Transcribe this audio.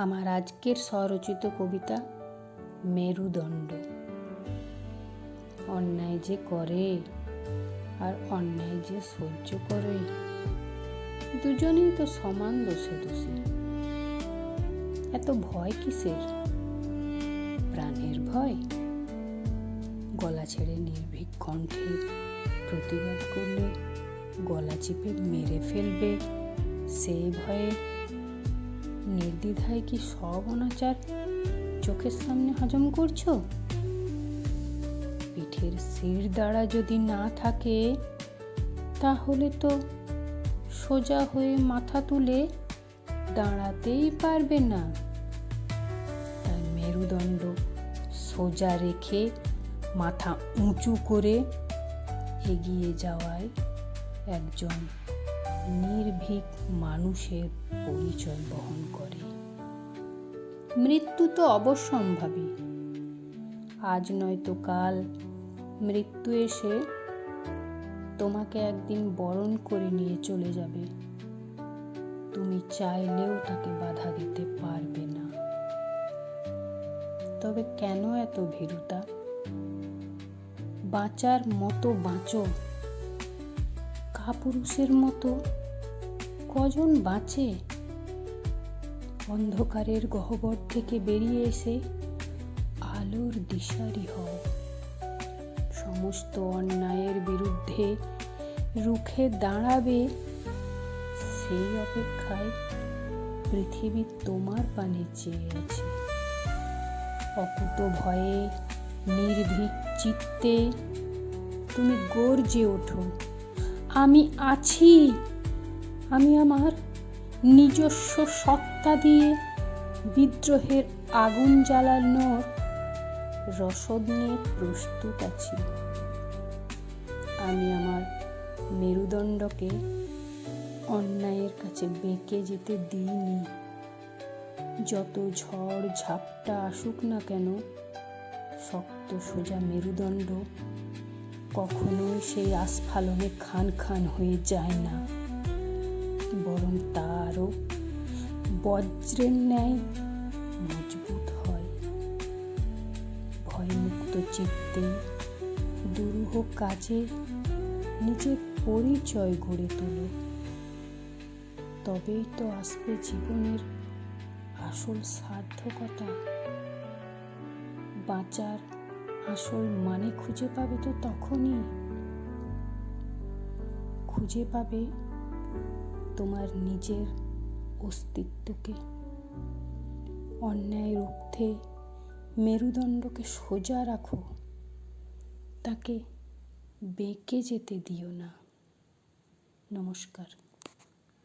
আমার আজকের স্বরচিত কবিতা মেরুদণ্ড। অন্যায় যে করে আর অন্যায় যে সহ্য করে, দুজনেই তো সমান দোষে দোষী। এত ভয় কিসের? প্রাণের ভয়? গলা ছেড়ে নির্ভীক কণ্ঠে প্রতিবাদ করলে গলা চিপে মেরে ফেলবে সেই ভয়ে নির্দ্বিধায় কি সব অনাচার চোখের সামনে হজম করছ? পিঠের শির দ্বারা যদি না থাকে, তাহলে তো সোজা হয়ে মাথা তুলে দাঁড়াতেই পারবে না। তাই মেরুদণ্ড সোজা রেখে মাথা উঁচু করে এগিয়ে যাওয়ায় একজন নির্ভীক মানুষের পরিচয় বহন মৃত্যু তো অবশ্যম্ভাবী আজ নয়তো কাল মৃত্যু এসে তোমাকে একদিন বরণ করে নিয়ে চলে যাবে। তুমি চাইলেও তাকে বাধা দিতে পারবে না। তবে কেন এত ভীরুতা? বাঁচার মতো বাঁচো। কাপুরুষের মতো কজন বাঁচে? অন্ধকারের গহ্বর থেকে বেরিয়ে এসে আলোর দিশারি হও। সমস্ত অন্যায়ের বিরুদ্ধে রুখে দাঁড়াবে সেই অপেক্ষায় পৃথিবী তোমার পানে চেয়ে আছে। অকুত ভয়ে, নির্ভীক চিত্তে তুমি গর্জে ওঠো। আমি আছি, আমি আমার নিজস্ব সত্তা দিয়ে বিদ্রোহের আগুন জ্বালানোর রসদ নিয়ে প্রস্তুত আছি। আমি আমার মেরুদণ্ডকে অন্যায়ের কাছে বেঁকে যেতে দিইনি। যত ঝড় ঝাপটা আসুক না কেন, শক্ত সোজা মেরুদণ্ড কখনোই সেই আস্ফালনে খান খান হয়ে যায় না। বরং তা আরও বজ্রের ন্যায় মজবুত হয়। ভয়মুক্ত চিত্তে দুরূহ কাজে নিজের পরিচয় গড়ে তোলো। তবেই তো আসবে জীবনের আসল সার্থকতা। বাঁচার আসল মানে খুঁজে পাবে তো তখনই। খুঁজে পাবে তোমার নিজের অস্তিত্বকে অন্যায় রুখতে মেরুদণ্ডকে সোজা রাখো। তাকে বেঁকে যেতে দিও না। নমস্কার।